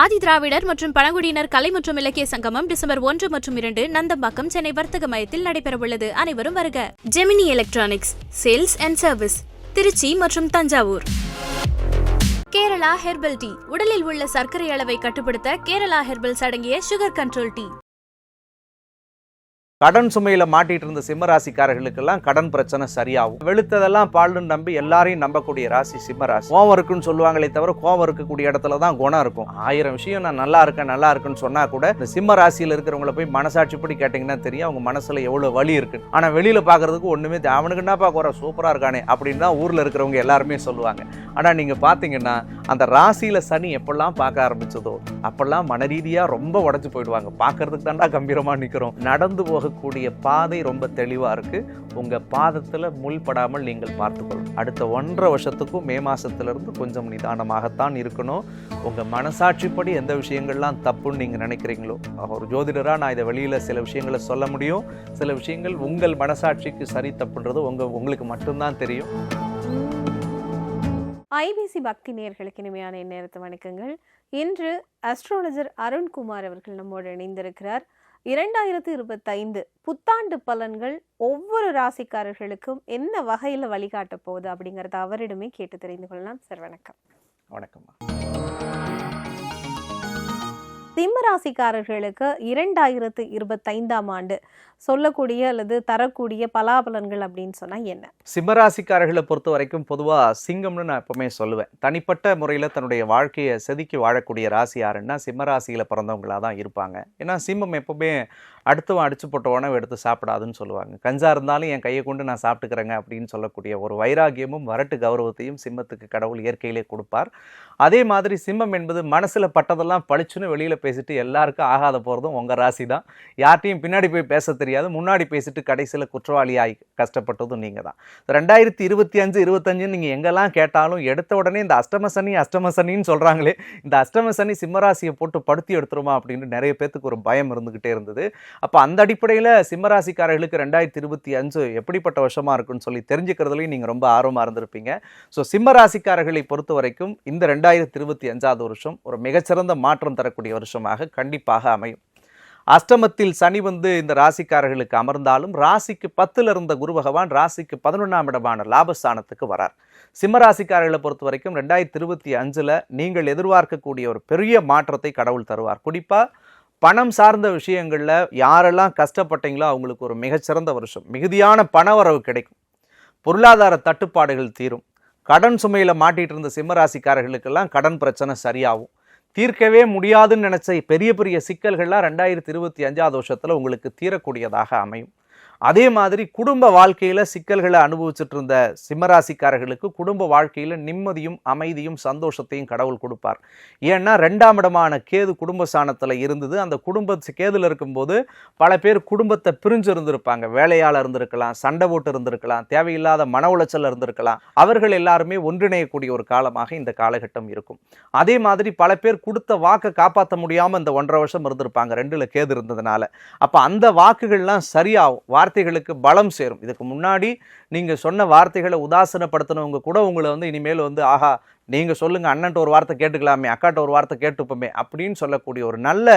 ஆதி திராவிடர் மற்றும் பழங்குடியினர் கலை மற்றும் இலக்கிய சங்கமம் டிசம்பர் ஒன்று மற்றும் இரண்டு நந்தம்பாக்கம் சென்னை வர்த்தக மையத்தில் நடைபெறவுள்ளது. அனைவரும் வருக. Gemini electronics sales and service Trichy மற்றும் தஞ்சாவூர். கேரளா ஹெர்பல் டீ உடலில் உள்ள சர்க்கரை அளவை கட்டுப்படுத்த கேரளா ஹெர்பல்ஸ் அடங்கிய சுகர் கண்ட்ரோல் டீ. கடன் சுமையில மாட்டிட்டு இருந்த சிம்மராசிக்காரர்களுக்கெல்லாம் கடன் பிரச்சனை சரியாகும். வெளுத்ததெல்லாம் பால்னு நம்பி எல்லாரையும் நம்பக்கூடிய ராசி சிம்மராசி கோவம் இருக்குன்னு சொல்லுவாங்களே தவிர கோவம் இருக்கக்கூடிய இடத்துல தான் குணம் இருக்கும். ஆயிரம் விஷயம் நான் நல்லா இருக்கேன் நல்லா இருக்குன்னு சொன்னா கூட இந்த சிம்ம ராசியில் இருக்கிறவங்கள போய் மனசாட்சிப்படி கேட்டிங்கன்னா தெரியும். அவங்க மனசுல எவ்வளவு வலி இருக்கு. ஆனா வெளியில பாக்குறதுக்கு ஒண்ணுமே அவனுக்கு என்னப்பா குறை? சூப்பரா இருக்கானே அப்படின்னு தான் ஊர்ல இருக்கிறவங்க எல்லாருமே சொல்லுவாங்க. ஆனா நீங்க பாத்தீங்கன்னா அந்த ராசியில் சனி எப்பெல்லாம் பார்க்க ஆரம்பிச்சதோ அப்பெல்லாம் மனரீதியா ரொம்ப உடஞ்சி போயிடுவாங்க. பார்க்கறதுக்கு தாண்டா கம்பீரமாக நிற்கிறோம் நடந்து போகக்கூடிய பாதை ரொம்ப தெளிவாக இருக்குது உங்கள் பாதத்தில் முள்படாமல் நீங்கள் பார்த்துக்கொள்ளும் அடுத்த ஒன்றரை வருஷத்துக்கும் மே மாதத்துலேருந்து கொஞ்சம் நிதானமாகத்தான் இருக்கணும். உங்கள் மனசாட்சிப்படி எந்த விஷயங்கள்லாம் தப்புன்னு நீங்கள் நினைக்கிறீங்களோ ஒரு ஜோதிடராக நான் இதை வெளியில் சில விஷயங்களை சொல்ல முடியும். சில விஷயங்கள் உங்கள் மனசாட்சிக்கு சரி தப்புன்றது உங்கள் உங்களுக்கு மட்டும்தான் தெரியும். ஐபிசி பக்தி நேர்களுக்கு இனிமையான இந்நேரத்து வணக்கங்கள். இன்று அஸ்ட்ராலஜர் அருண்குமார் அவர்கள் நம்மோடு இணைந்திருக்கிறார். இரண்டாயிரத்து இருபத்தைந்து புத்தாண்டு பலன்கள் ஒவ்வொரு ராசிக்காரர்களுக்கும் என்ன வகையில் வழிகாட்ட போகுது அப்படிங்கிறத அவரிடமே கேட்டு தெரிந்து கொள்ளலாம். சார் வணக்கம். வணக்கம்மா. சிம்மராசிக்காரர்களுக்கு இரண்டாயிரத்து இருபத்தைந்தாம் ஆண்டு சொல்லக்கூடிய அல்லது தரக்கூடிய பலாபலன்கள் அப்படின்னு சொன்னால் என்ன? சிம்மராசிக்காரர்களை பொறுத்த வரைக்கும் பொதுவாக சிங்கம்னு நான் எப்பவுமே சொல்லுவேன். தனிப்பட்ட முறையில் தன்னுடைய வாழ்க்கையை செதுக்கி வாழக்கூடிய ராசி யாருன்னா சிம்மராசியில் பிறந்தவங்களா தான் இருப்பாங்க. ஏன்னா சிம்மம் எப்பவுமே அடுத்தவன் அடிச்சு போட்ட உணவு எடுத்து சாப்பிடாதுன்னு சொல்லுவாங்க. கஞ்சா இருந்தாலும் என் கையை கொண்டு நான் சாப்பிட்டுக்கிறேங்க அப்படின்னு சொல்லக்கூடிய ஒரு வைராகியமும் வரட்டு கௌரவத்தையும் சிம்மத்துக்கு கடவுள் இயற்கையிலே கொடுப்பார். அதே மாதிரி சிம்மம் என்பது மனசில் பட்டதெல்லாம் பளிச்சுன்னு வெளியில் பேசிட்டு எல்லாருக்கும் ஆகாத போகிறதும் உங்கள் ராசி தான் யார்ட்டையும் பின்னாடி போய் பேச தெரியாது. முன்னாடி பேசிட்டு கடைசியில் குற்றவாளியாகி கஷ்டப்பட்டதும் நீங்கள் தான் ரெண்டாயிரத்தி இருபத்தி அஞ்சு இருபத்தஞ்சுன்னு நீங்கள் எங்கெல்லாம் கேட்டாலும் எடுத்த உடனே இந்த அஷ்டம சனி அஷ்டம சனின்னு சொல்கிறாங்களே இந்த அஷ்டம சனி சிம்மராசியை போட்டு படுத்தி எடுத்துருமா அப்படின்னு நிறைய பேத்துக்கு ஒரு பயம் இருந்துக்கிட்டே இருந்தது. அப்போ அந்த அடிப்படையில் சிம்மராசிக்காரர்களுக்கு ரெண்டாயிரத்தி இருபத்தி அஞ்சு எப்படிப்பட்ட வருஷமாக இருக்குன்னு சொல்லி தெரிஞ்சுக்கிறதுலையும் நீங்கள் ரொம்ப ஆர்வமாக இருந்திருப்பீங்க. ஸோ சிம்மராசிக்காரர்களை பொறுத்த வரைக்கும் இந்த ரெண்டாயிரத்தி இருபத்தி அஞ்சாவது வருஷம் ஒரு மிகச்சிறந்த மாற்றம் தரக்கூடிய வருஷமாக கண்டிப்பாக அமையும். அஷ்டமத்தில் சனி வந்து இந்த ராசிக்காரர்களுக்கு அமர்ந்தாலும் ராசிக்கு பத்தில் இருந்த குரு பகவான் ராசிக்கு பதினொன்றாம் இடமான லாபஸ்தானத்துக்கு வரார். சிம்ம ராசிக்காரர்களை பொறுத்த வரைக்கும் ரெண்டாயிரத்தி இருபத்தி அஞ்சில் நீங்கள் எதிர்பார்க்கக்கூடிய ஒரு பெரிய மாற்றத்தை கடவுள் தருவார். குறிப்பாக பணம் சார்ந்த விஷயங்களில் யாரெல்லாம் கஷ்டப்பட்டீங்களோ அவங்களுக்கு ஒரு மிகச்சிறந்த வருஷம். மிகுதியான பணவரவு கிடைக்கும். பொருளாதார தட்டுப்பாடுகள் தீரும். கடன் சுமையில் மாட்டிகிட்டு இருந்த சிம்மராசிக்காரர்களுக்கெல்லாம் கடன் பிரச்சனை சரியாகும். தீர்க்கவே முடியாதுன்னு நினச்ச பெரிய பெரிய சிக்கல்கள்லாம் ரெண்டாயிரத்தி இருபத்தி அஞ்சாவது வருஷத்தில் உங்களுக்கு தீரக்கூடியதாக அமையும். அதே மாதிரி குடும்ப வாழ்க்கையில் சிக்கல்களை அனுபவிச்சுட்டு இருந்த சிம்மராசிக்காரர்களுக்கு குடும்ப வாழ்க்கையில் நிம்மதியும் அமைதியும் சந்தோஷத்தையும் கடவுள் கொடுப்பார். ஏன்னா ரெண்டாம் இடமான கேது குடும்ப சாணத்தில் இருந்தது. அந்த குடும்ப கேதில் இருக்கும்போது பல பேர் குடும்பத்தை பிரிஞ்சு இருந்திருப்பாங்க வேலையால் இருந்திருக்கலாம் சண்டை போட்டு இருந்திருக்கலாம் தேவையில்லாத மன உளைச்சல் இருந்திருக்கலாம். அவர்கள் எல்லாருமே ஒன்றிணையக்கூடிய ஒரு காலமாக இந்த காலகட்டம் இருக்கும். அதே மாதிரி பல பேர் கொடுத்த வாக்கை காப்பாற்ற முடியாமல் இந்த ஒன்றரை வருஷம் இருந்திருப்பாங்க. ரெண்டில் கேது இருந்ததுனால. அப்போ அந்த வாக்குகள்லாம் சரியாகும். வார்த்தைகளுக்கு பலம் சேரும். இதுக்கு முன்னாடி நீங்கள் சொன்ன வார்த்தைகளை உதாசனப்படுத்தினவங்க கூட உங்களை வந்து இனிமேல் வந்து ஆஹா நீங்கள் சொல்லுங்கள் அண்ணன்ட்ட ஒரு வார்த்தை கேட்டுக்கலாமே அக்காட்ட ஒரு வார்த்தை கேட்டுப்போமே அப்படின்னு சொல்லக்கூடிய ஒரு நல்ல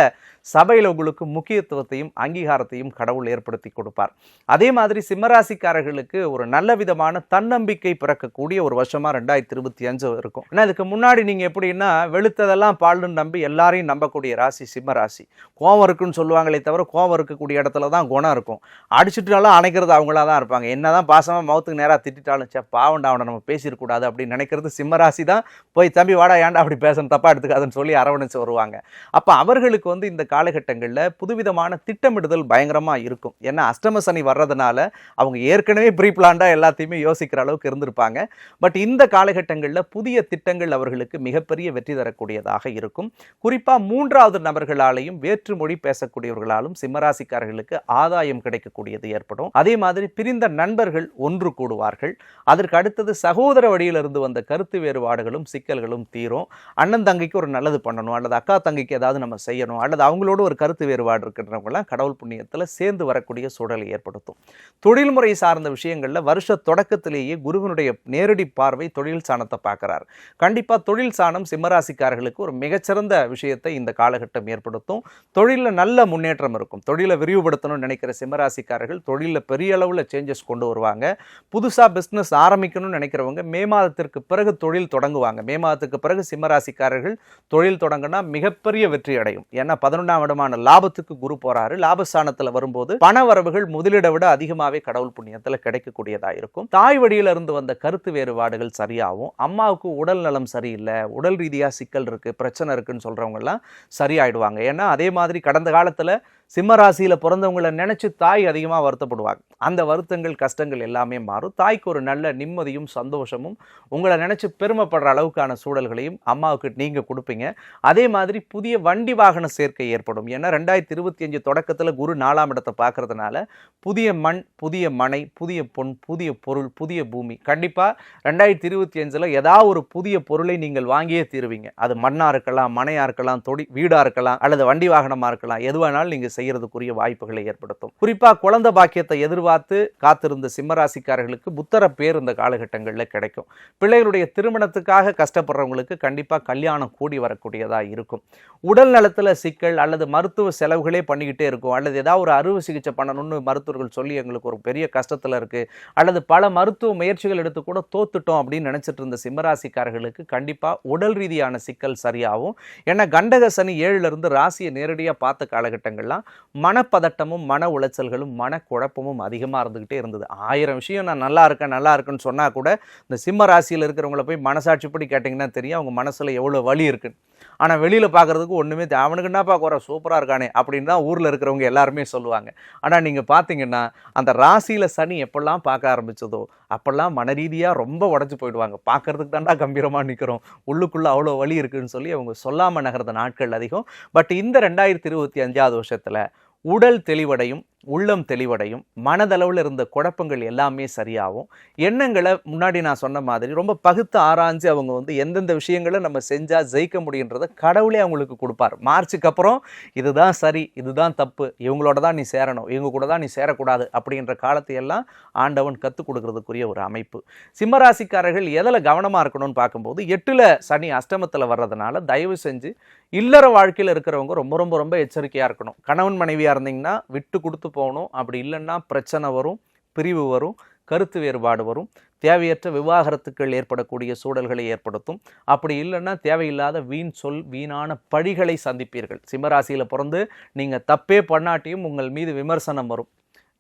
சபையில் உங்களுக்கு முக்கியத்துவத்தையும் அங்கீகாரத்தையும் கடவுள் ஏற்படுத்தி கொடுப்பார். அதே மாதிரி சிம்மராசிக்காரர்களுக்கு ஒரு நல்ல விதமான தன்னம்பிக்கை பிறக்கக்கூடிய ஒரு வருஷமாக ரெண்டாயிரத்தி இருபத்தி அஞ்சு இருக்கும். ஏன்னா இதுக்கு முன்னாடி நீங்கள் எப்படின்னா வெளுத்ததெல்லாம் பால்னு நம்பி எல்லாரையும் நம்பக்கூடிய ராசி சிம்மராசி. கோவம் இருக்குன்னு சொல்லுவாங்களே தவிர கோவம் இருக்கக்கூடிய இடத்துல தான் குணம் இருக்கும். அடிச்சுட்டாலும் அணைக்கிறது அவங்களா தான் இருப்பாங்க. என்ன தான் பாசமாக மௌத்துக்கு நேராக திட்டாலும் சே பாவண்டா அவனை நம்ம பேசிடக்கூடாது அப்படின்னு நினைக்கிறது சிம்மராசி தான். போய் தம்பி வாடா ஏன்டா அப்படி பேசணும் தப்பாக எடுத்துக்காதுன்னு சொல்லி அரவணைச்சு வருவாங்க. அப்போ அவர்களுக்கு வந்து இந்த காலகட்டங்களில் புதுவிதமான திட்டமிடுதல் பயங்கரமாக இருக்கும். ஏன்னா அஷ்டம சனி வர்றதுனால அவங்க ஏற்கனவே ப்ரீ பிளான்டாக எல்லாத்தையுமே யோசிக்கிற அளவுக்கு இருந்திருப்பாங்க. பட் இந்த காலகட்டங்களில் புதிய திட்டங்கள் அவர்களுக்கு மிகப்பெரிய வெற்றி தரக்கூடியதாக இருக்கும். குறிப்பாக மூன்றாவது நபர்களாலையும் வேற்று மொழி பேசக்கூடியவர்களாலும் சிம்மராசிக்காரர்களுக்கு ஆதாயம் கிடைக்கக்கூடியது ஏற்படும். அதே மாதிரி பிரிந்த நண்பர்கள் ஒன்று கூடுவார்கள். அதற்கு அடுத்தது சகோதர வழியிலிருந்து வந்த கருத்து வேறுபாடுகள் பிரச்சனைகளும் சிக்கல்களும் தீரும். அண்ணன் தங்கைக்கு ஒரு நல்லது பண்ணணும் அல்லது அக்கா தங்கைக்கு ஏதாவது நம்ம செய்யணும் அல்லது அவங்களோட ஒரு கருத்து வேறுபாடு இருக்கின்றவங்களாம் கடவுள் புண்ணியத்தில் சேர்ந்து வரக்கூடிய சூழலை ஏற்படுத்தும். தொழில்முறை சார்ந்த விஷயங்களில் வருஷ தொடக்கத்திலேயே குருவினுடைய நேரடி பார்வை தொழில் சாணத்தை பார்க்குறார். கண்டிப்பாக தொழில் சாணம் சிம்மராசிக்காரர்களுக்கு ஒரு மிகச்சிறந்த விஷயத்தை இந்த காலகட்டம் ஏற்படுத்தும். தொழிலில் நல்ல முன்னேற்றம் இருக்கும். தொழிலை விரிவுபடுத்தணும்னு நினைக்கிற சிம்மராசிக்காரர்கள் தொழிலில் பெரிய அளவில் சேஞ்சஸ் கொண்டு வருவாங்க. புதுசாக பிஸ்னஸ் ஆரம்பிக்கணும்னு நினைக்கிறவங்க மே மாதத்திற்கு பிறகு தொழில் தொடங்க தொடங்குவாங்க மே மாதத்துக்கு பிறகு சிம்மராசிக்காரர்கள் தொழில் தொடங்கினா மிகப்பெரிய வெற்றி அடையும். ஏன்னா பதினொன்றாம் இடமான லாபத்துக்கு குரு போறாரு. லாபஸ்தானத்தில் வரும்போது பண வரவுகள் முதலீடை விட அதிகமாகவே கடவுள் புண்ணியத்தில் கிடைக்கக்கூடியதா இருக்கும். தாய் வழியில இருந்து வந்த கருத்து வேறுபாடுகள் சரியாகும் அம்மாவுக்கு உடல் நலம் சரியில்லை உடல் ரீதியாக சிக்கல் இருக்கு பிரச்சனை இருக்குன்னு சொல்றவங்க எல்லாம் சரியாயிடுவாங்க. ஏன்னா அதே மாதிரி கடந்த காலத்தில் சிம்ம ராசியில பிறந்தவங்களை நினைச்சு தாய் அதிகமாக வருத்தப்படுவாங்க. அந்த வருத்தங்கள் கஷ்டங்கள் எல்லாமே மாறும். தாய்க்கு ஒரு நல்ல நிம்மதியும் சந்தோஷமும் உங்களை நினைச்சு பெருமைப்படுற அளவுக்கான சூழல்களையும் அம்மாவுக்கு நீங்க கொடுப்பீங்க. அதே மாதிரி புதிய வண்டி வாகன சேர்க்கை ஏற்படும். ஏன்னா ரெண்டாயிரத்தி இருபத்தி அஞ்சு தொடக்கத்தில் குரு நாலாம் இடத்தை பார்க்கறதுனால புதிய மண் புதிய மனை புதிய பொன் புதிய பொருள் புதிய பூமி கண்டிப்பாக ரெண்டாயிரத்தி இருபத்தி அஞ்சில் ஏதாவது ஒரு புதிய பொருளை நீங்கள் வாங்கியே தீருவீங்க. அது மண்ணாக இருக்கலாம் மனையாக இருக்கலாம் தொடி வீடாக இருக்கலாம் அல்லது வண்டி வாகனமாக இருக்கலாம். எதுவானாலும் நீங்கள் செய்யறதுக்குரிய வாய்ப்புகளை ஏற்படுத்தும். குறிப்பாக குழந்தை பாக்கியத்தை எதிர்பார்த்து காத்திருந்த சிம்மராசிக்காரர்களுக்கு புத்தர பேர் இந்த காலகட்டங்களில் கிடைக்கும். பிள்ளைகளுடைய திருமணத்துக்காக கஷ்டப்படுறவங்களுக்கு கண்டிப்பாக கல்யாணம் கூடி வரக்கூடியதாக இருக்கும். உடல் நலத்தில் சிக்கல் அல்லது மருத்துவ செலவுகளே பண்ணிக்கிட்டே இருக்கும். அல்லது ஏதாவது ஒரு அறுவை சிகிச்சை பண்ணணும்னு மருத்துவர்கள் சொல்லி எங்களுக்கு ஒரு பெரிய கஷ்டத்தில் இருக்குது அல்லது பல மருத்துவ முயற்சிகள் எடுத்து கூட தோத்துட்டோம் அப்படின்னு நினச்சிட்டு இருந்த சிம்மராசிக்காரர்களுக்கு கண்டிப்பாக உடல் ரீதியான சிக்கல் சரியாகும். ஏன்னா கண்டக சனி ஏழுலேருந்து ராசியை நேரடியாக பார்த்த காலகட்டங்கள்லாம் மனப்பதட்டமும் மன உளைச்சல்களும் மனக்குழப்பமும் அதிகமாக இருந்துக்கிட்டே இருந்தது. ஆயிரம் விஷயம் நான் நல்லா இருக்கேன் நல்லா இருக்குன்னு சொன்னால் கூட இந்த சிம்ம ராசியில் இருக்கிறவங்கள போய் மனசாட்சி மனசாட்சிப்படி கேட்டிங்கன்னா தெரியும் அவங்க மனசில் எவ்வளோ வலி இருக்குன்னு ஆனால் வெளியில் பார்க்குறதுக்கு ஒன்றுமே அவனுக்கு என்னப்பா குறை? சூப்பராக இருக்கானே அப்படின்னு தான் ஊரில் இருக்கிறவங்க எல்லாருமே சொல்லுவாங்க. ஆனால் நீங்கள் பார்த்தீங்கன்னா அந்த ராசியில் சனி எப்பெல்லாம் பார்க்க ஆரம்பித்ததோ அப்போல்லாம் மன ரீதியாக ரொம்ப உடஞ்சி போயிடுவாங்க. பார்க்கறதுக்கு தாண்டா கம்பீரமாக நிற்கிறோம் உள்ளுக்குள்ளே அவ்வளோ வலி இருக்குன்னு சொல்லி அவங்க சொல்லாமல் நகர்ந்த நாட்கள் அதிகம். பட் இந்த ரெண்டாயிரத்தி இருபத்தி அஞ்சாவது வருஷத்தில் உடல் தெளிவடையும் உள்ளம் தெளிவடையும் மனதளவில் இருந்த குழப்பங்கள் எல்லாமே சரியாகும். எண்ணங்களை முன்னாடி நான் சொன்ன மாதிரி ரொம்ப பகுத்து ஆராய்ஞ்சு அவங்க வந்து எந்தெந்த விஷயங்களை நம்ம செஞ்சால் ஜெயிக்க முடியுன்றதை கடவுளே அவங்களுக்கு கொடுப்பார். மார்ச்சுக்கு அப்புறம் இதுதான் சரி இதுதான் தப்பு இவங்களோட தான் நீ சேரணும் இவங்க கூட தான் நீ சேரக்கூடாது அப்படின்ற காலத்தை எல்லாம் ஆண்டவன் கற்றுக் கொடுக்கறதுக்குரிய ஒரு அமைப்பு. சிம்மராசிக்காரர்கள் எதில் கவனமாக இருக்கணும்னு பார்க்கும்போது எட்டில் சனி அஷ்டமத்தில் வர்றதுனால தயவு செஞ்சு இல்லற வாழ்க்கையில் இருக்கிறவங்க ரொம்ப ரொம்ப ரொம்ப எச்சரிக்கையாக இருக்கணும். கணவன் மனைவியாக இருந்தீங்கன்னா விட்டு கொடுத்து போகணும். அப்படி இல்லைன்னா பிரச்சனை வரும் பிரிவு வரும் கருத்து வேறுபாடு வரும். தேவையற்ற விவாகரத்துக்கள் ஏற்படக்கூடிய சூழல்களை ஏற்படுத்தும். அப்படி இல்லைன்னா தேவையில்லாத வீண் சொல் வீணான பழிகளை சந்திப்பீர்கள். சிம்மராசியில் பிறந்து நீங்கள் தப்பே பண்ணாட்டியும் உங்கள் மீது விமர்சனம் வரும்.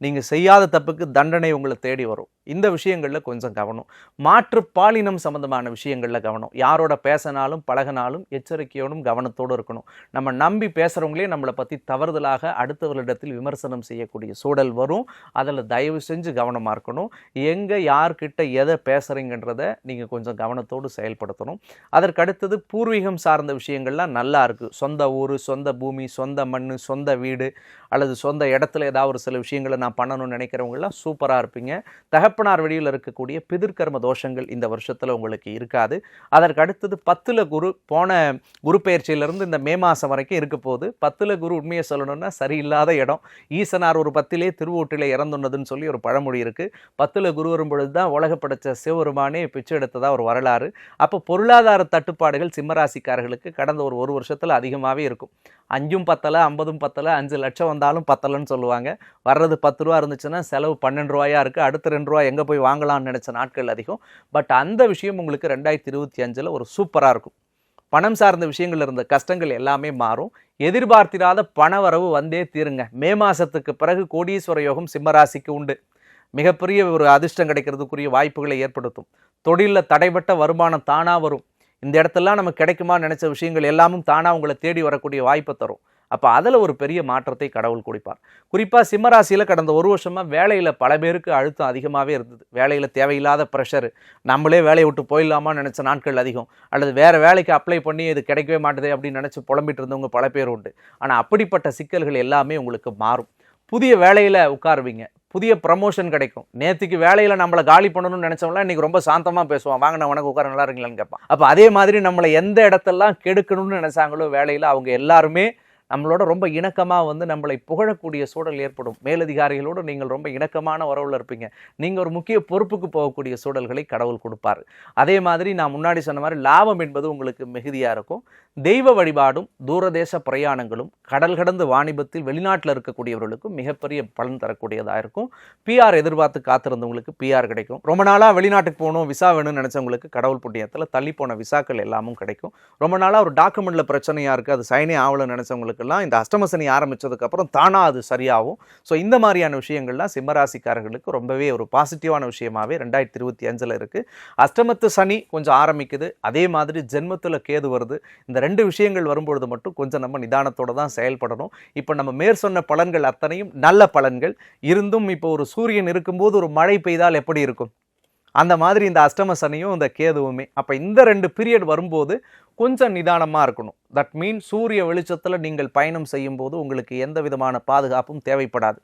நீங்கள் செய்யாத தப்புக்கு தண்டனை உங்களை தேடி வரும். இந்த விஷயங்களில் கொஞ்சம் கவனம். மாற்று பாலினம் சம்பந்தமான விஷயங்களில் கவனம். யாரோட பேசினாலும் பழகினாலும் எச்சரிக்கையோடும் கவனத்தோடு இருக்கணும். நம்ம நம்பி பேசுகிறவங்களே நம்மளை பற்றி தவறுதலாக அடுத்தவர்களிடத்தில் விமர்சனம் செய்யக்கூடிய சூழல் வரும். அதில் தயவு செஞ்சு கவனமாக இருக்கணும். எங்கே யார்கிட்ட எதை பேசுகிறீங்கன்றத நீங்கள் கொஞ்சம் கவனத்தோடு செயல்படுத்தணும். அதற்கு அடுத்தது பூர்வீகம் சார்ந்த விஷயங்கள்லாம் நல்லா இருக்குது சொந்த ஊர் சொந்த பூமி சொந்த மண் சொந்த வீடு அல்லது சொந்த இடத்துல ஏதாவது ஒரு சில விஷயங்களை நான் பண்ணணும்னு நினைக்கிறவங்கலாம் சூப்பராக இருப்பீங்க. தகப்பனார் வழியில் இருக்கக்கூடிய பிதிர்கர்ம தோஷங்கள் இந்த வருஷத்தில் உங்களுக்கு இருக்காது. அதற்கு அடுத்தது பத்தில் குரு போன குரு பயிற்சியிலிருந்து இந்த மே மாதம் வரைக்கும் இருக்க போகுது. பத்தில் குரு உண்மையை சொல்லணும்னா சரியில்லாத இடம். ஈசனார் ஒரு பத்திலே திருவூட்டிலே இறந்துன்னதுன்னு சொல்லி ஒரு பழமொழி இருக்குது பத்தில் குரு வரும்பொழுது தான் உலக படைச்ச சிவபெருமானே பிச்சை எடுத்ததாக ஒரு வரலாறு. அப்போ பொருளாதார தட்டுப்பாடுகள் சிம்மராசிக்காரர்களுக்கு கடந்த ஒரு ஒரு வருஷத்தில் அதிகமாகவே இருக்கும். அஞ்சும் பத்தலை ஐம்பதும் பத்தலை அஞ்சு லட்சம் வந்தாலும் பத்தலைன்னு சொல்லுவாங்க. வர்றது பத்து ரூபா இருந்துச்சுன்னா செலவு பன்னெண்டு ரூபாயா இருக்குது அடுத்த ரெண்டு ரூபா எங்கே போய் வாங்கலாம்னு நினச்ச நாட்கள் அதிகம். பட் அந்த விஷயம் உங்களுக்கு ரெண்டாயிரத்தி இருபத்தி அஞ்சில் ஒரு சூப்பராக இருக்கும். பணம் சார்ந்த விஷயங்கள் இருந்த கஷ்டங்கள் எல்லாமே மாறும். எதிர்பார்த்திராத பண வரவு வந்தே தீருங்க. மே மாதத்துக்கு பிறகு கோடீஸ்வர யோகம் சிம்மராசிக்கு உண்டு. மிகப்பெரிய ஒரு அதிர்ஷ்டம் கிடைக்கிறதுக்குரிய வாய்ப்புகளை ஏற்படுத்தும். தொழிலில் தடைப்பட்ட வருமானம் தானாக வரும். இந்த இடத்தெல்லாம் நமக்கு கிடைக்குமா நினச்ச விஷயங்கள் எல்லாமும் தானாக உங்களை தேடி வரக்கூடிய வாய்ப்பை தரும். அப்போ அதில் ஒரு பெரிய மாற்றத்தை கடவுள் கொடுப்பார். குறிப்பாக சிம்மராசியில் கடந்த ஒரு வருஷமாக வேலையில் பல பேருக்கு அழுத்தம் அதிகமாகவே இருந்தது. வேலையில் தேவையில்லாத ப்ரெஷர் நம்மளே வேலையை விட்டு போயிடலாமான்னு நினச்ச நாட்கள் அதிகம். அல்லது வேறு வேலைக்கு அப்ளை பண்ணி இது கிடைக்கவே மாட்டேது அப்படின்னு நினச்சி புலம்பிட்டு இருந்தவங்க பல பேர் உண்டு. ஆனால் அப்படிப்பட்ட சிக்கல்கள் எல்லாமே உங்களுக்கு மாறும். புதிய வேலையில் உட்காருவீங்க. புதிய ப்ரமோஷன் கிடைக்கும். நேற்றுக்கு வேலையில் நம்மளை காலி பண்ணணும்னு நினச்சவங்களாம் இன்றைக்கி ரொம்ப சாந்தமாக பேசுவான். வாங்க நான் உனக்கு உட்கார நல்லா இருக்கீங்களான்னு கேட்பான். அப்போ அதே மாதிரி நம்மளை எந்த இடத்தெல்லாம் கெடுக்கணும்னு நினச்சாங்களோ வேலையில் அவங்க எல்லாருமே நம்மளோட ரொம்ப இணக்கமாக வந்து நம்மளை புகழக்கூடிய சூழல் ஏற்படும். மேலதிகாரிகளோடு நீங்கள் ரொம்ப இணக்கமான உறவில் இருப்பீங்க. நீங்கள் ஒரு முக்கிய பொறுப்புக்கு போகக்கூடிய சூழல்களை கடவுள் கொடுப்பார். அதே மாதிரி நான் முன்னாடி சொன்ன மாதிரி லாபம் என்பது உங்களுக்கு மிகுதியாக இருக்கும். தெய்வ வழிபாடும் தூரதேச பிரயாணங்களும் கடல் கடந்து வாணிபத்தில் வெளிநாட்டில் இருக்கக்கூடியவர்களுக்கும் மிகப்பெரிய பலன் தரக்கூடியதாக இருக்கும். பிஆர் எதிர்பார்த்து காத்திருந்தவங்களுக்கு பிஆர் கிடைக்கும். ரொம்ப நாளாக வெளிநாட்டுக்கு போகணும் விசா வேணும்னு நினச்சவங்களுக்கு கடவுள் புண்ணியத்தில் தள்ளி போன விசாக்கள் எல்லாமும் கிடைக்கும். ரொம்ப நாளாக ஒரு டாக்குமெண்ட்டில் பிரச்சனையாக இருக்குது அது சைனே நினச்சவங்களுக்கு நினச்சவங்களுக்கெல்லாம் இந்த அஷ்டமசனி ஆரம்பிச்சதுக்கப்புறம் தானாக அது சரியாகும். ஸோ இந்த மாதிரியான விஷயங்கள்லாம் சிம்மராசிக்காரர்களுக்கு ரொம்பவே ஒரு பாசிட்டிவான விஷயமாவே ரெண்டாயிரத்தி இருபத்தி அஞ்சில் இருக்குது அஷ்டமத்து சனி கொஞ்சம் ஆரம்பிக்குது. அதே மாதிரி ஜென்மத்தில் கேது வருது. இந்த ரெண்டு விஷயங்கள் வரும்பொழுது மட்டும் கொஞ்சம் நம்ம நிதானத்தோட தான் செயல்படணும். இப்போ நம்ம மேற் சொன்ன பலன்கள் அத்தனையும் நல்ல பலன்கள். இருந்தும் இப்போ ஒரு சூரியன் இருக்கும்போது ஒரு மழை பெய்தால் எப்படி இருக்கும்? அந்த மாதிரி இந்த அஷ்டம சனியும் இந்த கேதுவுமே. அப்போ இந்த ரெண்டு பீரியட் வரும்போது கொஞ்சம் நிதானமாக இருக்கணும். தட் மீன் சூரிய வெளிச்சத்தில் நீங்கள் பயணம் செய்யும்போது உங்களுக்கு எந்த விதமான பாதுகாப்பும் தேவைப்படாது.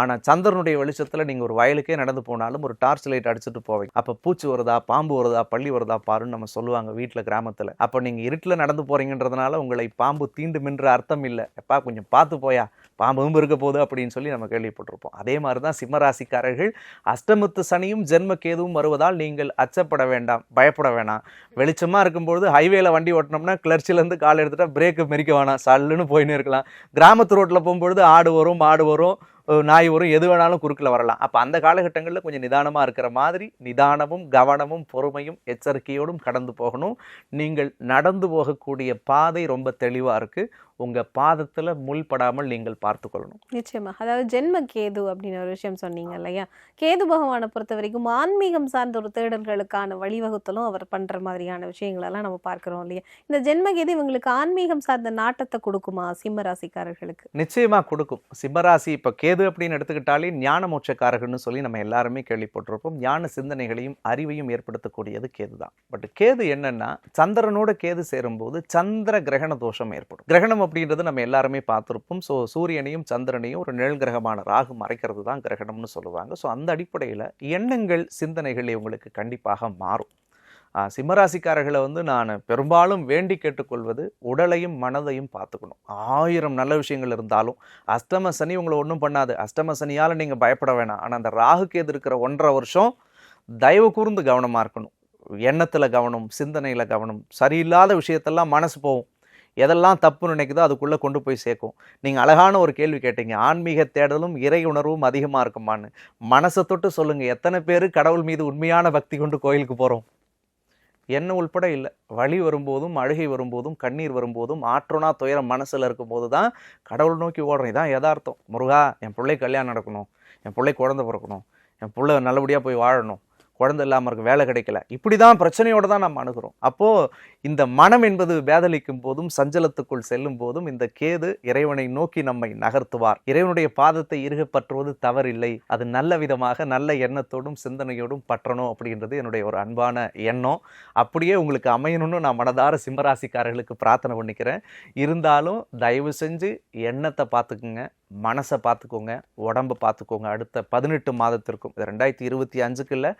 ஆனால் சந்திரனுடைய வெளிச்சத்தில் நீங்கள் ஒரு வயலுக்கே நடந்து போனாலும் ஒரு டார்ச் லைட் அடிச்சுட்டு போவீங்க. அப்போ பூச்சி வருதா பாம்பு வருதா பள்ளி வருதா பாருன்னு நம்ம சொல்லுவாங்க வீட்டில் கிராமத்தில். அப்போ நீங்கள் இருட்டில் நடந்து போகிறீங்கன்றதுனால உங்களை பாம்பு தீண்டுமென்ற அர்த்தம் இல்லை. எப்பா கொஞ்சம் பார்த்து போயா பாம்பும் இருக்க போகுது அப்படின்னு சொல்லி நம்ம கேள்விப்பட்டிருப்போம். அதே மாதிரி தான் சிம்மராசிக்காரர்கள் அஷ்டமத்து சனியும் ஜென்ம கேதுவும் வருவதால் நீங்கள் அச்சப்பட வேண்டாம் பயப்பட வேணாம். வெளிச்சமாக இருக்கும்பொழுது ஹைவேல வண்டி ஓட்டினோம்னா கிளர்ச்சிலேருந்து கால் எடுத்துகிட்டா பிரேக்கு மெரிக்க வேணாம் சல்லுன்னு போயின்னு இருக்கலாம். கிராமத்து ரோட்டில் போகும்பொழுது ஆடு வரும் மாடு வரும் நாய் வரும் எது வேணாலும் குறுக்கில் வரலாம். அப்போ அந்த காலகட்டங்களில் கொஞ்சம் நிதானமாக இருக்கிற மாதிரி நிதானமும் கவனமும் பொறுமையும் எச்சரிக்கையோடும் கடந்து போகணும். நீங்கள் நடந்து போகக்கூடிய பாதை ரொம்ப தெளிவாக இருக்குது உங்கள் பாதத்தில் முள் படாமல் நீங்கள் பார்த்து கொள்ளணும் நிச்சயமா. அதாவது ஜென்ம கேது அப்படின்னு ஒரு விஷயம் சொன்னீங்க இல்லையா? கேது பகவானை பொறுத்த வரைக்கும் ஆன்மீகம் சார்ந்த ஒரு தேடல்களுக்கான வழிவகுத்தலும் அவர் பண்ற மாதிரியான விஷயங்கள் எல்லாம் நம்ம பார்க்கிறோம் இல்லையா? இந்த ஜென்ம கேது இவங்களுக்கு ஆன்மீகம் சார்ந்த நாட்டத்தை கொடுக்குமா சிம்ம ராசிக்காரர்களுக்கு நிச்சயமாக கொடுக்கும். சிம்மராசி இப்போ கேது அப்படின்னு எடுத்துக்கிட்டாலே ஞான மோட்சக்காரகன்னு சொல்லி நம்ம எல்லாருமே கேள்விப்பட்டிருப்போம். ஞான சிந்தனைகளையும் அறிவையும் ஏற்படுத்தக்கூடியது கேது தான். பட் கேது என்னன்னா சந்திரனோட கேது சேரும்போது சந்திர கிரகண தோஷம் ஏற்படும். கிரகணம் அப்படின்றது நம்ம எல்லாருமே பார்த்துருப்போம். ஸோ சூரியனையும் சந்திரனையும் ஒரு நிழல் கிரகமான ராகு மறைக்கிறது தான் கிரகணம்னு சொல்லுவாங்க. ஸோ அந்த அடிப்படையில் எண்ணங்கள் சிந்தனைகள் இவங்களுக்கு கண்டிப்பாக மாறும். சிம்மராசிக்காரர்களை வந்து நான் பெரும்பாலும் வேண்டி கேட்டுக்கொள்வது உடலையும் மனதையும் பார்த்துக்கணும். ஆயிரம் நல்ல விஷயங்கள் இருந்தாலும் அஷ்டம சனி உங்களை ஒன்றும் பண்ணாது. அஷ்டம சனியால் நீங்கள் பயப்பட வேணாம். ஆனால் அந்த ராகு கேது இருக்கிற ஒன்றரை வருஷம் தயவு கூர்ந்து கவனமாக இருக்கணும். எண்ணத்தில் கவனம் சிந்தனையில் கவனம் சரியில்லாத விஷயத்தெல்லாம் மனசு போகும். எதெல்லாம் தப்பு நினைக்குதோ அதுக்குள்ளே கொண்டு போய் சேர்க்கும். நீங்கள் அழகான ஒரு கேள்வி கேட்டீங்க. ஆன்மீக தேடலும் இறை உணர்வும் அதிகமாக இருக்குமான்னு. மனசை தொட்டு சொல்லுங்கள் எத்தனை பேர் கடவுள் மீது உண்மையான பக்தி கொண்டு கோயிலுக்கு போகிறோம் என்ன உள்பட இல்லை. வழி வரும்போதும் அழுகை வரும்போதும் கண்ணீர் வரும்போதும் ஆற்றோனா துயரம் மனசில் இருக்கும்போது தான் கடவுள் நோக்கி ஓடுறேன் இதான் யதார்த்தம். முருகா என் பிள்ளை கல்யாணம் நடக்கணும். என் பிள்ளை குழந்தை பிறக்கணும். என் பிள்ளை நல்லபடியாக போய் வாழணும். குழந்தை இல்லாமல் இருக்கு வேலை கிடைக்கல. இப்படி தான் பிரச்சனையோடு தான் நம்ம அணுகிறோம். அப்போது இந்த மனம் என்பது வேதலிக்கும் போதும் சஞ்சலத்துக்குள் செல்லும் போதும் இந்த கேது இறைவனை நோக்கி நம்மை நகர்த்துவார். இறைவனுடைய பாதத்தை இறுக பற்றுவது தவறில்லை. அது நல்ல விதமாக நல்ல எண்ணத்தோடும் சிந்தனையோடும் பற்றணும் அப்படின்றது என்னுடைய ஒரு அன்பான எண்ணம். அப்படியே உங்களுக்கு அமையணும்னு நான் மனதார சிம்மராசிக்காரர்களுக்கு பிரார்த்தனை பண்ணிக்கிறேன். இருந்தாலும் தயவு செஞ்சு எண்ணத்தை பார்த்துக்குங்க மனசை பார்த்துக்கோங்க உடம்பை பார்த்துக்கோங்க. அடுத்த பதினெட்டு மாதத்திற்கும் இது ரெண்டாயிரத்தி இருபத்தி அஞ்சுக்கு இல்லை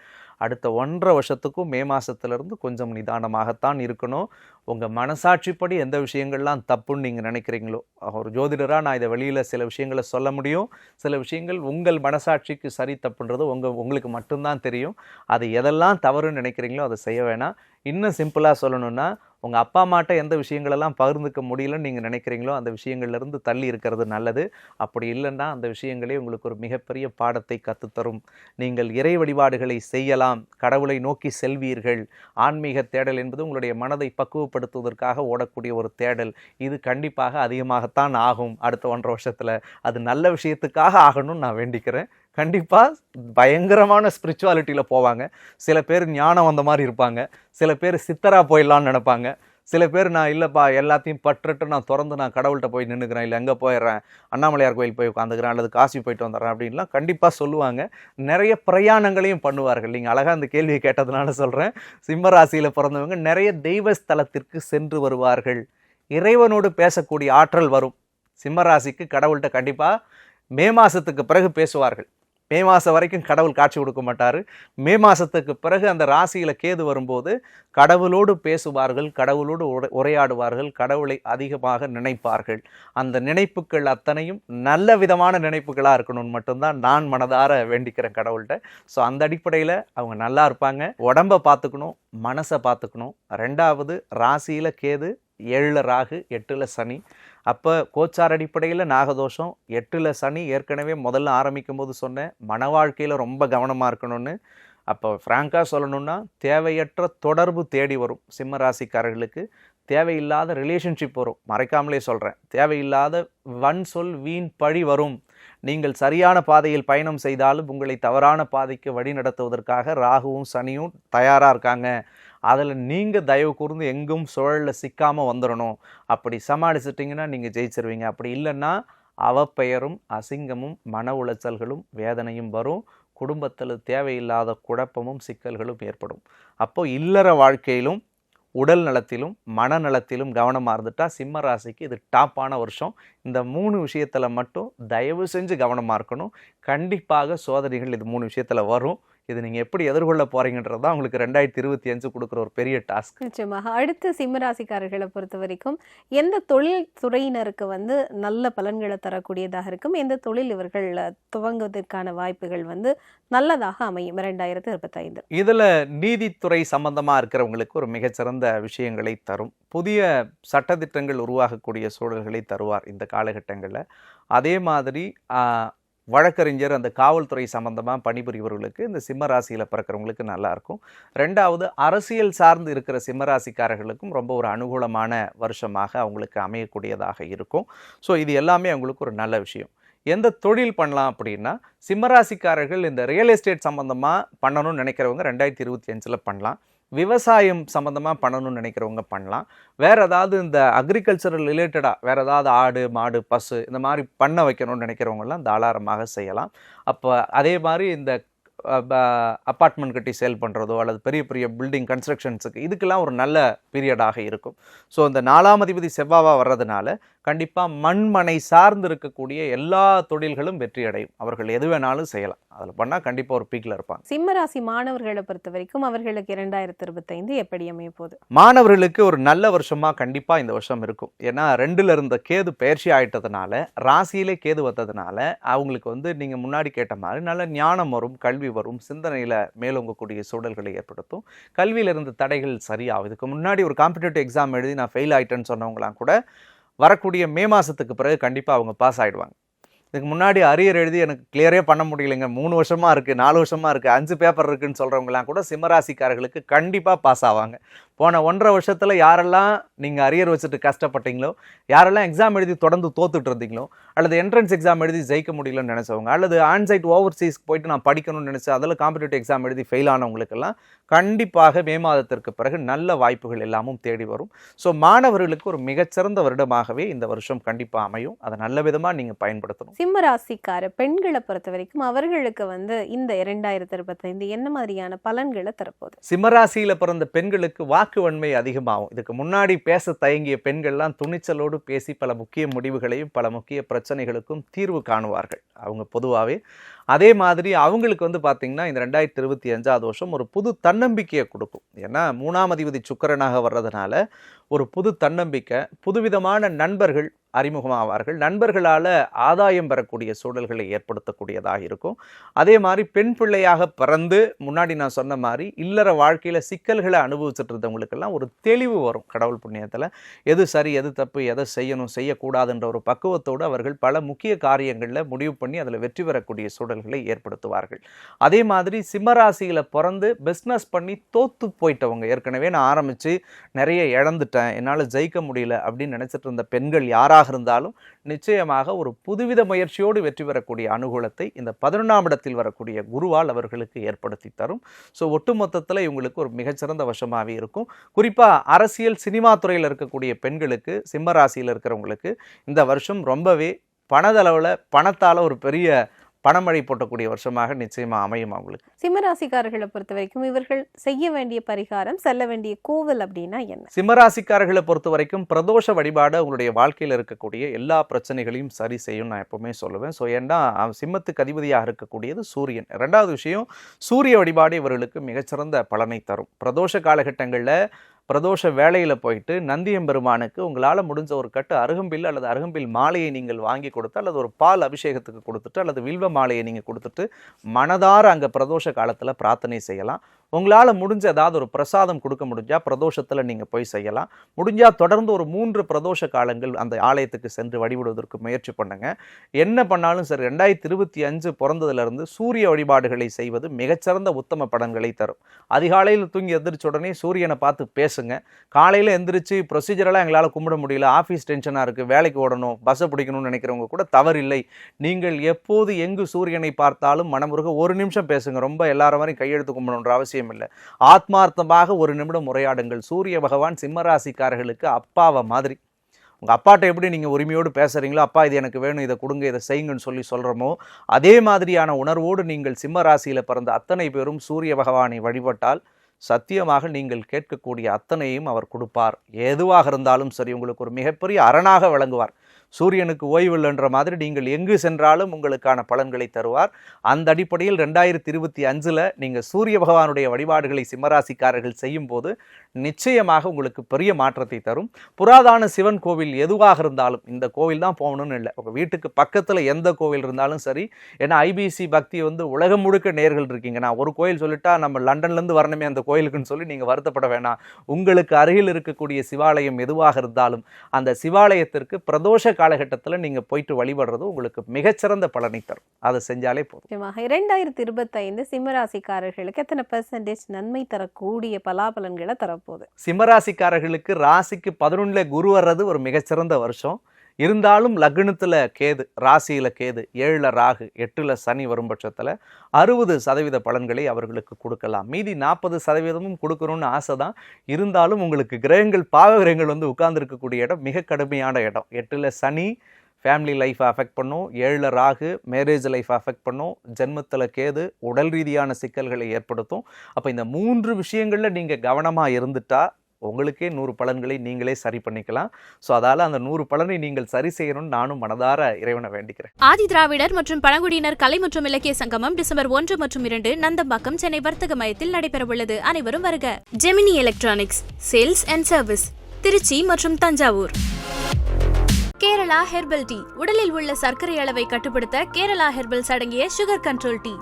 அடுத்த ஒன்றரை வருஷத்துக்கும் மே மாதத்துலேருந்து கொஞ்சம் நிதானமாகத்தான் இருக்கணும். உங்கள் மனசாட்சிப்படி எந்த விஷயங்கள்லாம் தப்புன்னு நீங்கள் நினைக்கிறீங்களோ ஒரு ஜோதிடராக நான் இதை வெளியில் சில விஷயங்களை சொல்ல முடியும். சில விஷயங்கள் உங்கள் மனசாட்சிக்கு சரி தப்புன்றது உங்கள் உங்களுக்கு மட்டும்தான் தெரியும். அது எதெல்லாம் தவறுன்னு நினைக்கிறீங்களோ அதை செய்ய வேணாம். இன்னும் சிம்பிளாக சொல்லணுன்னா உங்கள் அப்பா அம்மாட்ட எந்த விஷயங்களெல்லாம் பகிர்ந்துக்க முடியலன்னு நீங்கள் நினைக்கிறீங்களோ அந்த விஷயங்கள்லேருந்து தள்ளி இருக்கிறது நல்லது. அப்படி இல்லைன்னா அந்த விஷயங்களே உங்களுக்கு ஒரு மிகப்பெரிய பாடத்தை கற்றுத்தரும் நீங்கள் இறை வழிபாடுகளை செய்யலாம். கடவுளை நோக்கி செல்வீர்கள். ஆன்மீக தேடல் என்பது உங்களுடைய மனதை பக்குவப்படுத்துவதற்காக ஓடக்கூடிய ஒரு தேடல். இது கண்டிப்பாக அதிகமாகத்தான் ஆகும் அடுத்த ஒன்றரை வருஷத்தில். அது நல்ல விஷயத்துக்காக ஆகணும்னு நான் வேண்டிக்கிறேன். கண்டிப்பாக பயங்கரமான ஸ்பிரிச்சுவாலிட்டியில் போவாங்க. சில பேர் ஞானம் வந்த மாதிரி இருப்பாங்க. சில பேர் சித்தராக போயிடலான்னு நினப்பாங்க. சில பேர் நான் இல்லைப்பா எல்லாத்தையும் பற்றுட்டு நான் திறந்து நான் கடவுள்கிட்ட போய் நின்றுக்கிறேன் இல்லை எங்கே போயிடுறேன்? அண்ணாமலையார் கோயில் போய் உட்காந்துக்கிறேன் அல்லது காசி போயிட்டு வந்துடுறேன் அப்படின்லாம் கண்டிப்பாக சொல்லுவாங்க. நிறைய பிரயாணங்களையும் பண்ணுவார்கள். நீங்கள் அழகாக அந்த கேள்வியை கேட்டதுனால சொல்கிறேன் சிம்மராசியில் பிறந்தவங்க நிறைய தெய்வ ஸ்தலத்திற்கு சென்று வருவார்கள். இறைவனோடு பேசக்கூடிய ஆற்றல் வரும். சிம்மராசிக்கு கடவுள்கிட்ட கண்டிப்பாக மே மாதத்துக்கு பிறகு பேசுவார்கள். மே மாதம் வரைக்கும் கடவுள் காட்சி கொடுக்க மாட்டார். மே மாதத்துக்கு பிறகு அந்த ராசியில் கேது வரும்போது கடவுளோடு பேசுவார்கள் கடவுளோடு உரை உரையாடுவார்கள் கடவுளை அதிகமாக நினைப்பார்கள். அந்த நினைப்புகள் அத்தனையும் நல்ல விதமான நினைப்புகளாக இருக்கணும்னு மட்டும்தான் நான் மனதார வேண்டிக்கிறேன் கடவுள்கிட்ட. ஸோ அந்த அடிப்படையில் அவங்க நல்லா இருப்பாங்க. உடம்பை பார்த்துக்கணும் மனசை பார்த்துக்கணும். ரெண்டாவது ராசியில் கேது ஏழில் ராகு எட்டில் சனி. அப்போ கோச்சார் அடிப்படையில் நாகதோஷம் எட்டில் சனி ஏற்கனவே முதல்ல ஆரம்பிக்கும் போது சொன்னேன் மன வாழ்க்கையில் ரொம்ப கவனமாக இருக்கணும்னு. அப்போ ஃப்ராங்காக சொல்லணும்னா தேவையற்ற தொடர்பு தேடி வரும் சிம்ம ராசிக்காரர்களுக்கு. தேவையில்லாத ரிலேஷன்ஷிப் வரும். மறைக்காமலே சொல்கிறேன் தேவையில்லாத வன் சொல் வீண் பழி வரும். நீங்கள் சரியான பாதையில் பயணம் செய்தாலும் உங்களை தவறான பாதைக்கு வழி நடத்துவதற்காக ராகுவும் சனியும் தயாராக இருக்காங்க. அதில் நீங்கள் தயவு கூர்ந்து எங்கும் சுழலில் சிக்காமல் வந்துடணும் அப்படி சமாளிச்சிட்டிங்கன்னா நீங்கள் ஜெயிச்சிருவீங்க. அப்படி இல்லைன்னா அவப்பெயரும் அசிங்கமும் மன உளைச்சல்களும் வேதனையும் வரும். குடும்பத்தில் தேவையில்லாத குழப்பமும் சிக்கல்களும் ஏற்படும். அப்போது இல்லற வாழ்க்கையிலும் உடல் நலத்திலும் மனநலத்திலும் கவனமாக இருந்துட்டால் சிம்ம ராசிக்கு இது டாப்பான வருஷம். இந்த மூணு விஷயத்தில் மட்டும் தயவு செஞ்சு கவனமாக இருக்கணும். கண்டிப்பாக சோதனைகள் இது மூணு விஷயத்தில் வரும். இது நீங்கள் எப்படி எதிர்கொள்ள போகிறீங்கன்றது தான் உங்களுக்கு ரெண்டாயிரத்தி இருபத்தி அஞ்சு கொடுக்குற ஒரு பெரிய டாஸ்க். நிச்சயமாக. அடுத்து சிம்மராசிக்காரர்களை பொறுத்த வரைக்கும் எந்த தொழில் துறையினருக்கு வந்து நல்ல பலன்களை தரக்கூடியதாக இருக்கும்? எந்த தொழில் இவர்கள் துவங்குவதற்கான வாய்ப்புகள் வந்து நல்லதாக அமையும்? இரண்டாயிரத்து இருபத்தைந்து. இதில் நீதித்துறை சம்பந்தமாக இருக்கிறவங்களுக்கு ஒரு மிகச்சிறந்த விஷயங்களை தரும். புதிய சட்டத்திட்டங்கள் உருவாகக்கூடிய சூழல்களை தருவார் இந்த காலகட்டங்களில். அதே மாதிரி வழக்கறிஞர் அந்த காவல்துறை சம்பந்தமாக பணிபுரிபவர்களுக்கு இந்த சிம்ம ராசியில் பிறக்கிறவங்களுக்கு நல்லாயிருக்கும் ரெண்டாவது அரசியல் சார்ந்து இருக்கிற சிம்மராசிக்காரர்களுக்கும் ரொம்ப ஒரு அனுகூலமான வருஷமாக அவங்களுக்கு அமையக்கூடியதாக இருக்கும். ஸோ இது எல்லாமே அவங்களுக்கு ஒரு நல்ல விஷயம். எந்த தொழில் பண்ணலாம் அப்படின்னா சிம்மராசிக்காரர்கள் இந்த ரியல் எஸ்டேட் சம்மந்தமாக பண்ணணும்னு நினைக்கிறவங்க ரெண்டாயிரத்தி இருபத்தி அஞ்சில் பண்ணலாம். விவசாயம் சம்மந்தமாக பண்ணணும்னு நினைக்கிறவங்க பண்ணலாம். வேறு ஏதாவது இந்த அக்ரிகல்ச்சரல் ரிலேட்டடாக வேறு ஏதாவது ஆடு மாடு பசு இந்த மாதிரி பண்ண வைக்கணும்னு நினைக்கிறவங்கலாம் தாராளமாக செய்யலாம். அப்போ அதே மாதிரி இந்த அப்பார்ட்மெண்ட் கட்டி சேல் பண்ணுறதோ அல்லது பெரிய பெரிய பில்டிங் கன்ஸ்ட்ரக்ஷன்ஸுக்கு இதுக்கெல்லாம் ஒரு நல்ல பீரியடாக இருக்கும். ஸோ இந்த நாலாம் அதிபதி செவ்வாவாக வர்றதுனால கண்டிப்பாக மண்மனை சார்ந்து இருக்கக்கூடிய எல்லா தொழில்களும் வெற்றி அடையும் அவர்கள் எது வேணாலும் செய்யலாம். அதில் பண்ணால் கண்டிப்பாக ஒரு பீக்கில் இருப்பாங்க. சிம்மராசி மாணவர்களை பொறுத்த வரைக்கும் அவர்களுக்கு இரண்டாயிரத்து இருபத்தைந்து எப்படி அமைய போகுது? மாணவர்களுக்கு ஒரு நல்ல வருஷமா கண்டிப்பா இந்த வருஷம் இருக்கும். ஏன்னா ரெண்டுல இருந்த கேது பயிற்சி ஆயிட்டதுனால ராசியிலே கேது வந்ததுனால அவங்களுக்கு வந்து நீங்க முன்னாடி கேட்ட மாதிரி நல்ல ஞானம் வரும் கல்வி வரும் சிந்தனையில மேலோங்கக்கூடிய சூழல்களை ஏற்படுத்தும். கல்வியில இருந்த தடைகள் சரியாகும். இதுக்கு முன்னாடி ஒரு காம்படிட்டிவ் எக்ஸாம் எழுதி நான் ஃபெயில் ஆயிட்டேன்னு சொன்னவங்களாம் கூட வரக்கூடிய மே மாசத்துக்கு பிறகு கண்டிப்பாக அவங்க பாஸ் ஆயிடுவாங்க. இதுக்கு முன்னாடி அரியர் எழுதி எனக்கு கிளியரே பண்ண முடியலைங்க. மூணு வருஷமா இருக்கு நாலு வருஷமா இருக்கு அஞ்சு பேப்பர் இருக்குன்னு சொல்கிறவங்களாம் கூட சிம்மராசிக்காரர்களுக்கு கண்டிப்பாக பாஸ் ஆவாங்க. போன ஒன்றரை வருஷத்துல யாரெல்லாம் நீங்க அரியர் வச்சுட்டு கஷ்டப்பட்டீங்களோ யாரெல்லாம் எக்ஸாம் எழுதி தொடர்ந்து தோத்துட்டு இருந்தீங்களோ அல்லது என்ட்ரன்ஸ் எக்ஸாம் எழுதி ஜெயிக்க முடியலன்னு நினைச்சவங்க அல்லது ஆன்சைட் ஓவர்சீஸ்க்கு போயிட்டு நான் படிக்கணும்னு நினைச்சு அதில் காம்படிட்டிவ் எக்ஸாம் எழுதி ஃபெயில் ஆனவங்களுக்கெல்லாம் கண்டிப்பாக மே மாதத்திற்கு பிறகு நல்ல வாய்ப்புகள் எல்லாமும் தேடி வரும். ஸோ மாணவர்களுக்கு ஒரு மிகச்சிறந்த வருடமாகவே இந்த வருஷம் கண்டிப்பாக அமையும். அதை நல்ல விதமாக நீங்கள் பயன்படுத்தணும். சிம்மராசிக்கார பெண்களை பொறுத்த வரைக்கும் அவர்களுக்கு வந்து இந்த இரண்டாயிரத்து இருபத்தைந்து என்ன மாதிரியான பலன்களை தரப்போகுது? சிம்மராசியில் பிறந்த பெண்களுக்கு வாக்கு வன்மை அதிகமாகும். இதுக்கு முன்னாடி பேச தயங்கிய பெண்கள்லாம் துணிச்சலோடு பேசி பல முக்கிய முடிவுகளையும் பல முக்கிய பிரச்சனைகளுக்கும் தீர்வு காணுவார்கள். அவங்க பொதுவாகவே அதே மாதிரி அவங்களுக்கு வந்து பார்த்திங்கன்னா இந்த ரெண்டாயிரத்தி இருபத்தி அஞ்சாவது வருஷம் ஒரு புது தன்னம்பிக்கையை கொடுக்கும். ஏன்னா மூணாம் அதிபதி சுக்கிரனாக வர்றதுனால ஒரு புது தன்னம்பிக்கை புதுவிதமான நண்பர்கள் அறிமுகமாவார்கள். நண்பர்களால் ஆதாயம் பெறக்கூடிய சூழல்களை ஏற்படுத்தக்கூடியதாக இருக்கும். அதே மாதிரி பெண் பிள்ளையாக பிறந்து முன்னாடி நான் சொன்ன மாதிரி இல்லற வாழ்க்கையில் சிக்கல்களை அனுபவிச்சுட்டு இருந்தவங்களுக்கெல்லாம் ஒரு தெளிவு வரும் கடவுள் புண்ணியத்தில். எது சரி எது தப்பு எதை செய்யணும் செய்யக்கூடாதுன்ற ஒரு பக்குவத்தோடு அவர்கள் பல முக்கிய காரியங்களில் முடிவு பண்ணி அதில் வெற்றி பெறக்கூடிய சூழல்களை ஏற்படுத்துவார்கள். அதே மாதிரி சிம்மராசியில் பிறந்து பிஸ்னஸ் பண்ணி தோத்து போயிட்டவங்க. ஏற்கனவே நான் ஆரம்பித்து நிறைய இழந்துட்டேன். என்னால் ஜெயிக்க முடியல அப்படின்னு நினச்சிட்டு இருந்த பெண்கள் யாராக இருந்தாலும் நிச்சயமாக ஒரு புதுவித முயற்சியோடு வெற்றி பெறக்கூடிய அனுகூலத்தை இந்த பதினொன்றாம் இடத்தில் வரக்கூடிய குருவால் அவர்களுக்கு ஏற்படுத்தி தரும். ஸோ ஒட்டுமொத்தத்தில் இவங்களுக்கு ஒரு மிகச்சிறந்த வருஷமாகவே இருக்கும். குறிப்பாக அரசியல் சினிமா துறையில் இருக்கக்கூடிய பெண்களுக்கு சிம்ம ராசியில் இருக்கிறவங்களுக்கு இந்த வருஷம் ரொம்பவே பணதளவில் பணத்தால் ஒரு பெரிய பணமழை போட்டக்கூடிய வருஷமாக நிச்சயமா அமையும் அவங்களுக்கு. சிம்மராசிக்காரர்களை பொறுத்த வரைக்கும் இவர்கள் செய்ய வேண்டிய பரிகாரம் செல்ல வேண்டிய கோவில் அப்படின்னா என்ன? சிம்மராசிக்காரர்களை பொறுத்த வரைக்கும் பிரதோஷ வழிபாடு உங்களுடைய வாழ்க்கையில் இருக்கக்கூடிய எல்லா பிரச்சனைகளையும் சரி செய்யும் நான் எப்பவுமே சொல்லுவேன். ஸோ ஏன்னா சிம்மத்துக்கு அதிபதியாக இருக்கக்கூடியது சூரியன். ரெண்டாவது விஷயம் சூரிய வழிபாடு இவர்களுக்கு மிகச்சிறந்த பலனை தரும். பிரதோஷ காலகட்டங்களில் பிரதோஷ வேலையில் போயிட்டு நந்தியம்பெருமானுக்கு உங்களால் முடிஞ்ச ஒரு கட்டு அருகம்பில் அல்லது அருகம்பில் மாலையை நீங்கள் வாங்கி கொடுத்து அல்லது ஒரு பால் அபிஷேகத்துக்கு கொடுத்துட்டு அல்லது வில்வ மாலையை நீங்கள் கொடுத்துட்டு மனதார அங்கே பிரதோஷ காலத்தில் பிரார்த்தனை செய்யலாம். உங்களால் முடிஞ்ச ஏதாவது ஒரு பிரசாதம் கொடுக்க முடிஞ்சால் பிரதோஷத்தில் நீங்கள் போய் செய்யலாம். முடிஞ்சால் தொடர்ந்து ஒரு மூன்று பிரதோஷ காலங்கள் அந்த ஆலயத்துக்கு சென்று வழிபடுவதற்கு முயற்சி பண்ணுங்க. என்ன பண்ணாலும் சரி ரெண்டாயிரத்தி இருபத்தி அஞ்சு பிறந்ததுலேருந்து சூரிய வழிபாடுகளை செய்வது மிகச்சிறந்த உத்தம படங்களை தரும். அதிகாலையில் தூங்கி எந்திரிச்ச உடனே சூரியனை பார்த்து பேசுங்க. காலையில் எந்திரிச்சு ப்ரொசீஜரெல்லாம் எங்களால் கும்பிட முடியல. ஆஃபீஸ் டென்ஷனாக இருக்குது வேலைக்கு ஓடணும் பஸ்ஸை பிடிக்கணும்னு நினைக்கிறவங்க கூட தவறில்லை. நீங்கள் எப்போது எங்கு சூரியனை பார்த்தாலும் மனமுருக ஒரு நிமிஷம் பேசுங்க. ரொம்ப எல்லாரும் வரையும் கையெழுத்து கும்பிடணுன்ற அவசியம் இல்லை ஆத்மார்த்தமாக ஒரு நிமிடம் உரையாடுங்கள். சூரிய பகவான் சிம்மராசிக்காரர்களுக்கு அப்பாவை மாதிரி. உங்கள் அப்பாட்ட எப்படி நீங்கள் உரிமையோடு பேசுகிறீங்களோ அப்பா இது எனக்கு வேணும் இதை கொடுங்க இதை செய்யுங்கன்னு சொல்லி சொல்கிறோமோ அதே மாதிரியான உணர்வோடு நீங்கள் சிம்ம ராசியில் பிறந்த அத்தனை பேரும் சூரிய பகவானை வழிபட்டால் சத்தியமாக நீங்கள் கேட்கக்கூடிய அத்தனையும் அவர் கொடுப்பார். எதுவாக இருந்தாலும் சரி உங்களுக்கு ஒரு மிகப்பெரிய அரணாக விளங்குவார். சூரியனுக்கு ஓய்வில்லைன்ற மாதிரி நீங்கள் எங்கு சென்றாலும் உங்களுக்கான பலன்களை தருவார். அந்த அடிப்படையில் ரெண்டாயிரத்தி இருபத்தி அஞ்சில் நீங்கள் சூரிய பகவானுடைய வழிபாடுகளை சிம்மராசிக்காரர்கள் செய்யும்போது நிச்சயமாக உங்களுக்கு பெரிய மாற்றத்தை தரும். புராதான சிவன் கோவில் எதுவாக இருந்தாலும் இந்த கோவில் தான் போகணும்னு இல்லை. உங்கள் வீட்டுக்கு பக்கத்தில் எந்த கோவில் இருந்தாலும் சரி ஏன்னா ஐபிசி பக்தி வந்து உலகம் முழுக்க நேர்கள் இருக்கீங்க. நான் ஒரு கோயில் சொல்லிட்டா நம்ம லண்டன்லேருந்து வரணுமே அந்த கோயிலுக்குன்னு சொல்லி நீங்கள் வருத்தப்பட வேணாம். உங்களுக்கு அருகில் இருக்கக்கூடிய சிவாலயம் எதுவாக இருந்தாலும் அந்த சிவாலயத்திற்கு பிரதோஷ காலகட்டத்தில் நீங்கள் போயிட்டு வழிபடுறது உங்களுக்கு மிகச்சிறந்த பலனை தரும். அதை செஞ்சாலே போதும். இரண்டாயிரத்தி இருபத்தைந்து சிம்மராசிக்காரர்களுக்கு எத்தனை பெர்சன்டேஜ் நன்மை தரக்கூடிய பலாபலன்களை போகுது சிம்மராசிக்காரர்களுக்கு ராசிக்கு பதினொன்றில் குரு வர்றது ஒரு மிகச்சிறந்த வருஷம். இருந்தாலும் லக்னத்தில் கேது ராசியில் கேது ஏழில் ராகு எட்டில் சனி வரும் பட்சத்தில் அறுபது சதவீத பலன்களை அவர்களுக்கு கொடுக்கலாம். மீதி நாற்பது சதவீதமும் கொடுக்கணும்னு ஆசை தான் இருந்தாலும் உங்களுக்கு கிரகங்கள் பாவ கிரகங்கள் வந்து உட்கார்ந்துருக்கக்கூடிய இடம் மிக கடுமையான இடம். எட்டில் சனி ஃபேமிலி லைஃப்பை அஃபெக்ட் பண்ணும். ஏழில் ராகு மேரேஜ் லைஃப் அஃபெக்ட் பண்ணும். ஜென்மத்தில் கேது உடல் ரீதியான சிக்கல்களை ஏற்படுத்தும். அப்போ இந்த மூன்று விஷயங்களில் நீங்கள் கவனமாக இருந்துட்டால் உங்களுக்கே நூறு பலன்களை நீங்களே சரி பண்ணிக்கலாம். ஸோ அதால் அந்த நூறு பலனை நீங்கள் சரி செய்யணும்னு நானும் மனதார இறைவனை வேண்டிக்கிறேன். ஆதி திராவிடர் மற்றும் பழங்குடியினர் கலை மற்றும் இலக்கிய சங்கமம் டிசம்பர் ஒன்று மற்றும் இரண்டு நந்தம்பாக்கம் சென்னை வர்த்தக மையத்தில் நடைபெறவுள்ளது. அனைவரும் வருக. Gemini electronics sales and service Trichy மற்றும் தஞ்சாவூர். Kerala herbal tea. உடலில் உள்ள சர்க்கரை அளவை கட்டுப்படுத்த கேரளா ஹெர்பல்ஸ் அடங்கிய சுகர் கண்ட்ரோல் டீ.